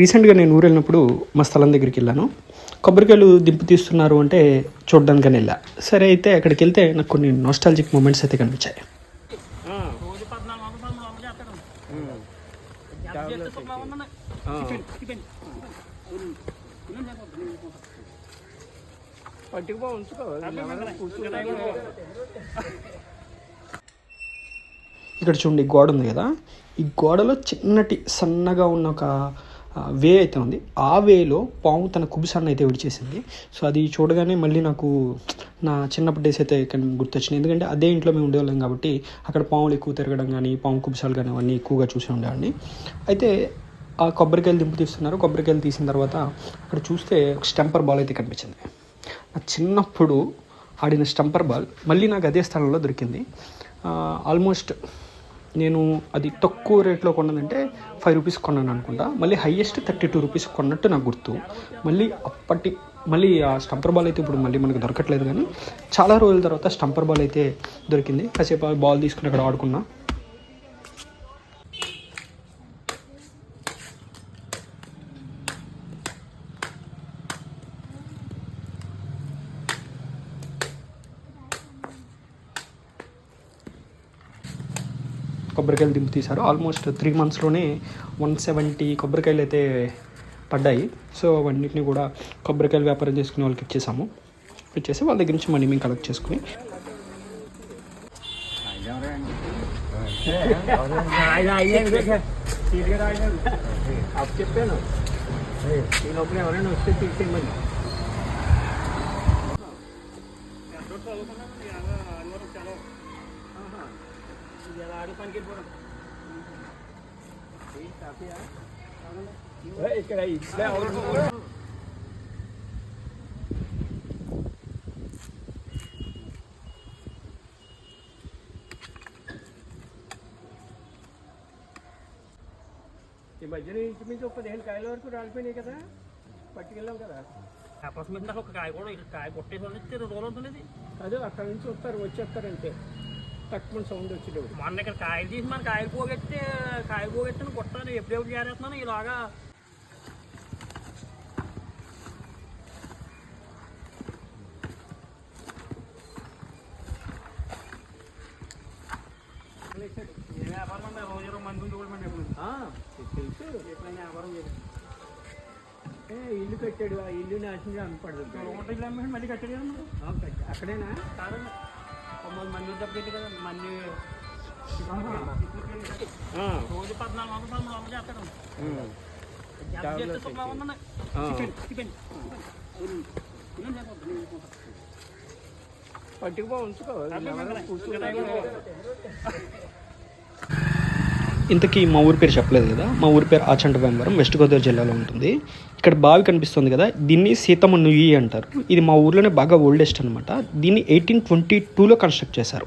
రీసెంట్గా నేను ఊరు వెళ్ళినప్పుడు మా స్థలం దగ్గరికి వెళ్ళాను. కొబ్బరికాయలు దింపు తీస్తున్నారు అంటే చూడడానికని వెళ్ళా. సరే అయితే అక్కడికి వెళ్తే నాకు కొన్ని నాస్టాలజిక్ మూమెంట్స్ అయితే కనిపించాయి. ఇక్కడ చూడండి గోడ ఉంది కదా. ఈ గోడలో చిన్నటి సన్నగా ఉన్న ఒక వే అయితే ఉంది. ఆ వేలో పాము తన కుబుసాన్ని అయితే విడిచేసింది. సో అది చూడగానే మళ్ళీ నాకు నా చిన్నప్పటి డేస్ అయితే ఇక్కడ గుర్తొచ్చినాయి. ఎందుకంటే అదే ఇంట్లో మేము ఉండేవాళ్ళం కాబట్టి అక్కడ పాములు ఎక్కువ తిరగడం కానీ పాము కుబుసాలు కానీ అవన్నీ ఎక్కువగా చూసి ఉండేవాడిని. అయితే ఆ కొబ్బరికాయలు దింపు తీస్తున్నారు. కొబ్బరికాయలు తీసిన తర్వాత అక్కడ చూస్తే ఒక స్టెంపర్ బాల్ అయితే కనిపించింది. నా చిన్నప్పుడు ఆడిన స్టంపర్ బాల్ మళ్ళీ నాకు అదే స్థలంలో దొరికింది. ఆల్మోస్ట్ నేను అది తక్కువ రేట్లో కొన్నదంటే ఫైవ్ రూపీస్ కొన్నాను అనుకుంటా. మళ్ళీ హైయెస్ట్ థర్టీ టూ రూపీస్ కొన్నట్టు నాకు గుర్తు. మళ్ళీ అప్పటి మళ్ళీ ఆ స్టంపర్ బాల్ అయితే ఇప్పుడు మళ్ళీ మనకు దొరకట్లేదు కానీ చాలా రోజుల తర్వాత స్టంపర్ బాల్ అయితే దొరికింది. కాసేపు ఆ బాల్ తీసుకుని అక్కడ ఆడుకున్నా. కొబ్బరికాయలు దింపు తీశారు. ఆల్మోస్ట్ త్రీ మంత్స్లోనే వన్ సెవెంటీ కొబ్బరికాయలు అయితే పడ్డాయి. సో అవన్నిటిని కూడా కొబ్బరికాయలు వ్యాపారం చేసుకునే వాళ్ళకి ఇచ్చేసాము. ఇచ్చేసి వాళ్ళ దగ్గర నుంచి మనీ మేము కలెక్ట్ చేసుకుని చెప్పాను ఎవరైనా వస్తే తీసేయమని ఇక్కడ ఇట్లా ఎవరు ఈ మధ్యన ఇంచుమించు ఒక పదిహేను కాయల వరకు రాలిపోయినాయి కదా పట్టుకెళ్ళాం కదా అప్రాక్సిమేట్ నాకు ఒక కాయ కూడా ఇక్కడ కాయ కొట్టేసి వాళ్ళు ఇస్తే రెండు రోజులు ఉంటుంది అదే అక్కడ నుంచి వస్తారు వచ్చేస్తారంటే తక్కువ సౌండ్ వచ్చేటప్పుడు. మొన్న ఇక్కడ కాయలు తీసి మన కాయలు పోగెత్తే కాయ పోగెత్తిన కొట్టాను ఎప్పుడెప్పుడు చేరేస్తున్నాను ఇలాగా. ఏ వ్యాపారం అండి రోజు ఇరవై మంది మన ఎప్పుడు తెలుసు. ఎప్పుడైనా వ్యాపారం చేయాలి ఇల్లు కట్టాడు ఆ ఇల్లు నాశనం అమ్మేసి మళ్ళీ కట్టాడు మరి. అక్కడేనా? తొమ్మిది మంది తప్పింది కదా మంది ఆ, రోజు పద్నాలుగు వందలు పదమూడు వందలు చేస్తాడు ఎంత చేస్తే సుఖంగా ఉందండి ఆ. పట్టుకుపో ఉంచుకో. ఎవరైనా కూర్చుంటారు. ఇంతకీ మా ఊరి పేరు చెప్పలేదు కదా? మా ఊరి పేరు ఆచంట భీమవరం వెస్ట్ గోదావరి జిల్లాలో ఉంటుంది. ఇక్కడ బావి కనిపిస్తుంది కదా దీన్ని సీతమ్మ నుయ్యి అంటారు. ఇది మా ఊర్లోనే బాగా ఓల్డెస్ట్ అనమాట దీన్ని ఎయిటీన్ ట్వంటీ టూలో కన్స్ట్రక్ట్ చేశారు.